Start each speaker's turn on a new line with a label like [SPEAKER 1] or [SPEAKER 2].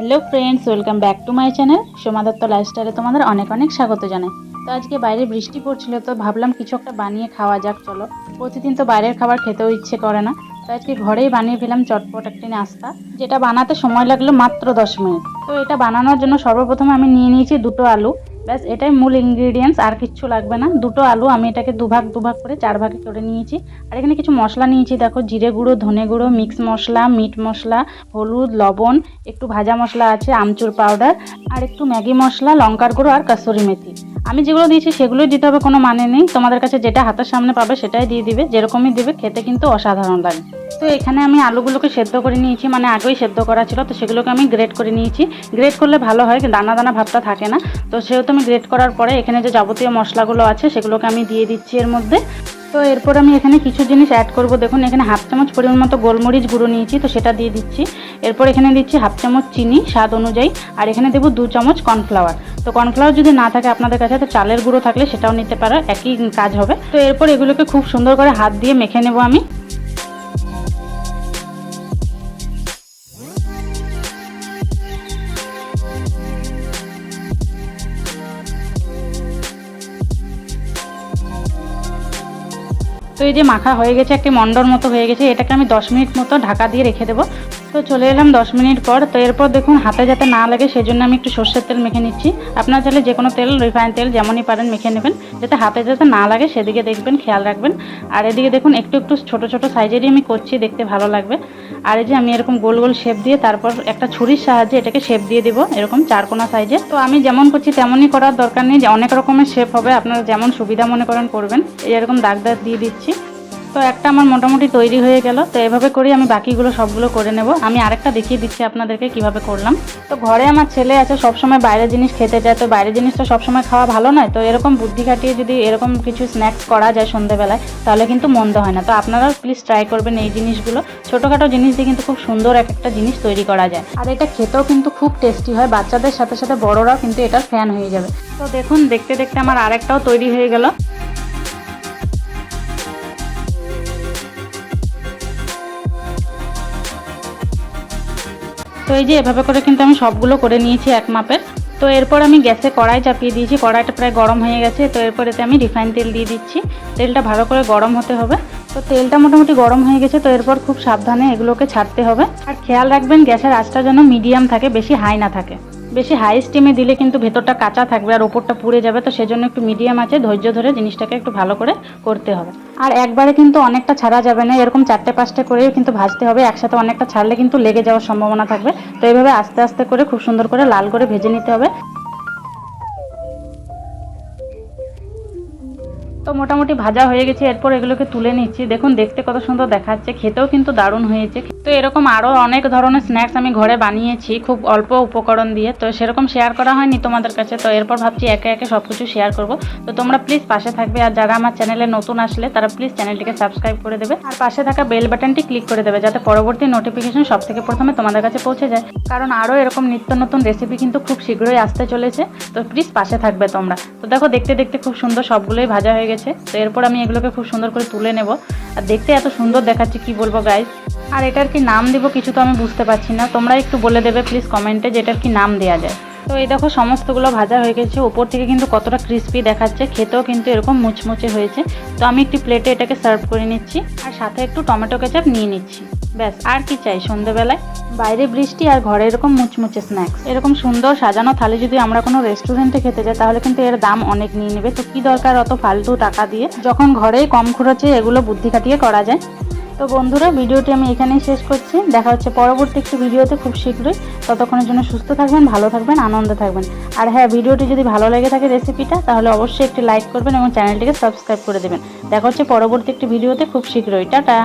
[SPEAKER 1] Hello friends welcome back to my channel Soma Dutta লাইফস্টাইলে তোমাদের অনেক অনেক স্বাগত জানাই। তো আজকে বাইরে বৃষ্টি পড়ছিল, তো ভাবলাম কিছু একটা বানিয়ে খাওয়া যাক, চলো। প্রতিদিন তো বাইরের খাবার খেতেও ইচ্ছে করে না। তো আজকে ঘরেই বানিয়ে ফেলাম চটপট একটি নাস্তা, যেটা বানাতে সময় লাগল মাত্র দশ মিনিট। তো এটা বানানোর জন্য সর্বপ্রথমে আমি নিয়ে নিয়েছি দুটো আলু ব্যাস, এটাই মূল ইনগ্রিডিয়েন্টস আর কিচ্ছু লাগবে না। দুটো আলু আমি এটাকে দুভাগ দুভাগ করে চার ভাগে করে নিয়েছি। আর এখানে কিছু মশলা নিয়েছি, দেখো, জিরে গুঁড়ো, ধনে গুঁড়ো মিক্স মশলা মিট মশলা, হলুদ, লবণ, একটু ভাজা মশলা আছে, আমচুর পাউডার আর একটু ম্যাগি মশলা, লঙ্কার গুঁড়ো, আর কাসুরি মেথি। আমি যেগুলো দিয়েছি সেগুলোই দিতে হবে, কোনো মানে নেই। তোমাদের কাছে যেটা হাতের সামনে পাবে সেটাই দিয়ে দিবে, যেরকমই দিবে, খেতে কিন্তু অসাধারণ লাগে। তো এখানে আমি আলুগুলোকে সেদ্ধ করে নিয়েছি মানে আগেই সেদ্ধ করা ছিল, তো সেগুলোকে আমি গ্রেড করে নিয়েছি। গ্রেড করলে ভালো হয় দানা দানা ভাবটা থাকে না। তো সেহেতু আমি গ্রেড করার পরে এখানে যে যাবতীয় মশলাগুলো আছে, সেগুলোকে আমি দিয়ে দিচ্ছি এর মধ্যে। তো এরপর আমি এখানে কিছু জিনিস অ্যাড করব। দেখুন, এখানে হাফ চামচ পরিমাণ মতো গোলমরিচ গুঁড়ো নিয়েছি, তো সেটা দিয়ে দিচ্ছি। এরপর এখানে দিচ্ছি হাফ চামচ চিনি স্বাদ অনুযায়ী, আর এখানে দেবো দু চামচ কর্নফ্লাওয়ার তো কর্নফ্লাওয়ার যদি না থাকে আপনাদের কাছে, তো চালের গুঁড়ো থাকলে সেটাও নিতে পারো, একই কাজ হবে। তো এরপর এগুলোকে খুব সুন্দর করে হাত দিয়ে মেখে নেব আমি। তো এই যে মাখা হয়ে গেছে, একটি মন্ডর মতো হয়ে গেছে, এটাকে আমি দশ মিনিট মতো ঢাকা দিয়ে রেখে দেবো। তো চলে এলাম দশ মিনিট পর। তো এরপর দেখুন, হাতে যাতে না লাগে সেই জন্য আমি একটু সর্ষের তেল মেখে নিচ্ছি। আপনার চাইলে যে কোনো তেল, রিফাইন তেল যেমনই পারেন মেখে নেবেন। যাতে হাতে যাতে না লাগে, সেদিকে দেখবেন, খেয়াল রাখবেন। আর এদিকে দেখুন, একটু একটু ছোট ছোট সাইজেরই আমি করছি, দেখতে ভালো লাগবে। আর এই যে আমি এরকম গোল গোল শেপ দিয়ে তারপর একটা ছুরির সাহায্যে এটাকে শেপ দিয়ে দিব, এরকম চারকোনা সাইজে। তো আমি যেমন করছি, তেমনই করার দরকার নেই, যে অনেক রকমের শেপ হবে। আপনারা যেমন সুবিধা মনে করেন, করবেন। এরকম দাগ দাগ দিয়ে দিচ্ছি। তো একটা আমার মোটামুটি তৈরি হয়ে গেল। তো এভাবে করি আমি বাকিগুলো সবগুলো করে নেব। আমি আরেকটা দেখিয়ে দিচ্ছি আপনাদেরকে কীভাবে করলাম। তো ঘরে আমার ছেলে আছে, সবসময় বাইরের জিনিস খেতে চায় তো বাইরের জিনিসটা সবসময় খাওয়া ভালো নয়। তো এরকম বুদ্ধি খাটিয়ে যদি এরকম কিছু স্ন্যাক্স করা যায় সন্ধেবেলায়, তাহলে কিন্তু মন্দ হয় না। তো আপনারাও প্লিজ ট্রাই করবেন এই জিনিসগুলো। ছোটোখাটো জিনিস দিয়ে কিন্তু খুব সুন্দর এক একটা জিনিস তৈরি করা যায়। আর এটা খেতেও কিন্তু খুব টেস্টি হয়। বাচ্চাদের সাথে সাথে বড়রাও কিন্তু এটার ফ্যান হয়ে যাবে। তো দেখুন, দেখতে দেখতে আমার আরেকটাও তৈরি হয়ে গেল। তো এই যে এভাবে করে কিন্তু আমি সবগুলো করে নিয়েছি এক মাপের। তো এরপর আমি গ্যাসে কড়াই চাপিয়ে দিয়েছি, কড়াইটা প্রায় গরম হয়ে গেছে, তো এরপর এতে আমি রিফাইন তেল দিয়ে দিচ্ছি। তেলটা ভালো করে গরম হতে হবে। তো তেলটা মোটামুটি গরম হয়ে গেছে, তো এরপর খুব সাবধানে এগুলোকে ছাড়তে হবে। আর খেয়াল রাখবেন গ্যাসের আঁচটা যেন মিডিয়াম থাকে, বেশি হাই না থাকে। বেশি হাই স্টিমে দিলে কিন্তু ভেতরটা কাঁচা থাকবে আর ওপরটা পুড়ে যাবে, তো সেজন্য একটু মিডিয়াম আছে, ধৈর্য ধরে জিনিসটাকে একটু ভালো করে করতে হবে। আর একবারে কিন্তু অনেকটা ছাড়া যাবে না, এরকম চারটে পাঁচটা করে কিন্তু ভাজতে হবে, একসাথে অনেকটা ছাড়লে কিন্তু লেগে যাওয়ার সম্ভাবনা থাকবে। তো এইভাবে আস্তে আস্তে করে খুব সুন্দর করে লাল করে ভেজে নিতে হবে। তো মোটামুটি ভাজা হয়ে গেছে, এরপর এগুলোকে তুলে নিচ্ছি। দেখুন, দেখতে কত সুন্দর দেখাচ্ছে, খেতেও কিন্তু দারুণ হয়েছে। তো এরকম আরও অনেক ধরনের স্ন্যাক্স আমি ঘরে বানিয়েছি, খুব অল্প উপকরণ দিয়ে। তো সেরকম শেয়ার করা হয়নি তোমাদের কাছে, তো এরপর ভাবছি একে একে সব কিছু শেয়ার করব। তো তোমরা প্লিজ পাশে থাকবে, আর যারা আমার চ্যানেলে নতুন আসলে, তারা প্লিজ চ্যানেলটিকে সাবস্ক্রাইব করে দেবে। আর পাশে থাকা বেল বাটনটি ক্লিক করে দেবে, যাতে পরবর্তী নোটিফিকেশন সব থেকে প্রথমে তোমাদের কাছে পৌঁছে যায়। কারণ আরও এরকম নিত্য নতুন রেসিপি কিন্তু খুব শীঘ্রই আসতে চলেছে। তো প্লিজ পাশে থাকবে তোমরা। তো দেখো, দেখতে দেখতে খুব সুন্দর সবগুলোই ভাজা হয়ে গেছে। তো এরপর আমি এগুলোকে খুব সুন্দর করে তুলে নেব। আর দেখতে এত সুন্দর দেখাচ্ছে, কি বলব গাইজ আর এটার কি নাম দেবো কিছু তো আমি বুঝতে পারছি না। তোমরা একটু বলে দেবে প্লিজ কমেন্টে যে এটার কি নাম দেওয়া যায়। তো এই দেখো সমস্তগুলো ভাজা হয়ে গেছে। উপর থেকে কিন্তু কতটা ক্রিস্পি দেখাচ্ছে, খেতেও কিন্তু এরকম মুচমুচে হয়েছে। তো আমি একটি প্লেটে এটাকে সার্ভ করে নিচ্ছি। আর সাথে একটু টমেটো কেচাপ নিয়ে নিচ্ছি। ব্যাস, আর কি চাই সন্ধেবেলায়? বাইরে বৃষ্টি আর ঘরে এরকম মুচমুচে স্ন্যাক্স এরকম সুন্দর সাজানো থালি যদি আমরা কোনো রেস্টুরেন্টে খেতে যাই, তাহলে কিন্তু এর দাম অনেক নিয়ে নেবে। তো কি দরকার অত ফালতু টাকা দিয়ে? যখন ঘরেই কম খরচে এগুলো বুদ্ধি খাটিয়ে করা যায়। তো বন্ধুরা, ভিডিওটি আমি এখানেই শেষ করছি। দেখা হচ্ছে পরবর্তী একটি ভিডিওতে খুব শীঘ্রই। ততক্ষণের জন্য সুস্থ থাকবেন, ভালো থাকবেন, আনন্দে থাকবেন। আর হ্যাঁ ভিডিওটি যদি ভালো লেগে থাকে রেসিপিটা তাহলে অবশ্যই একটি লাইক করবেন এবং চ্যানেলটিকে সাবস্ক্রাইব করে দেবেন। দেখা হচ্ছে পরবর্তী একটি ভিডিওতে, খুব শীঘ্রই। টাটা!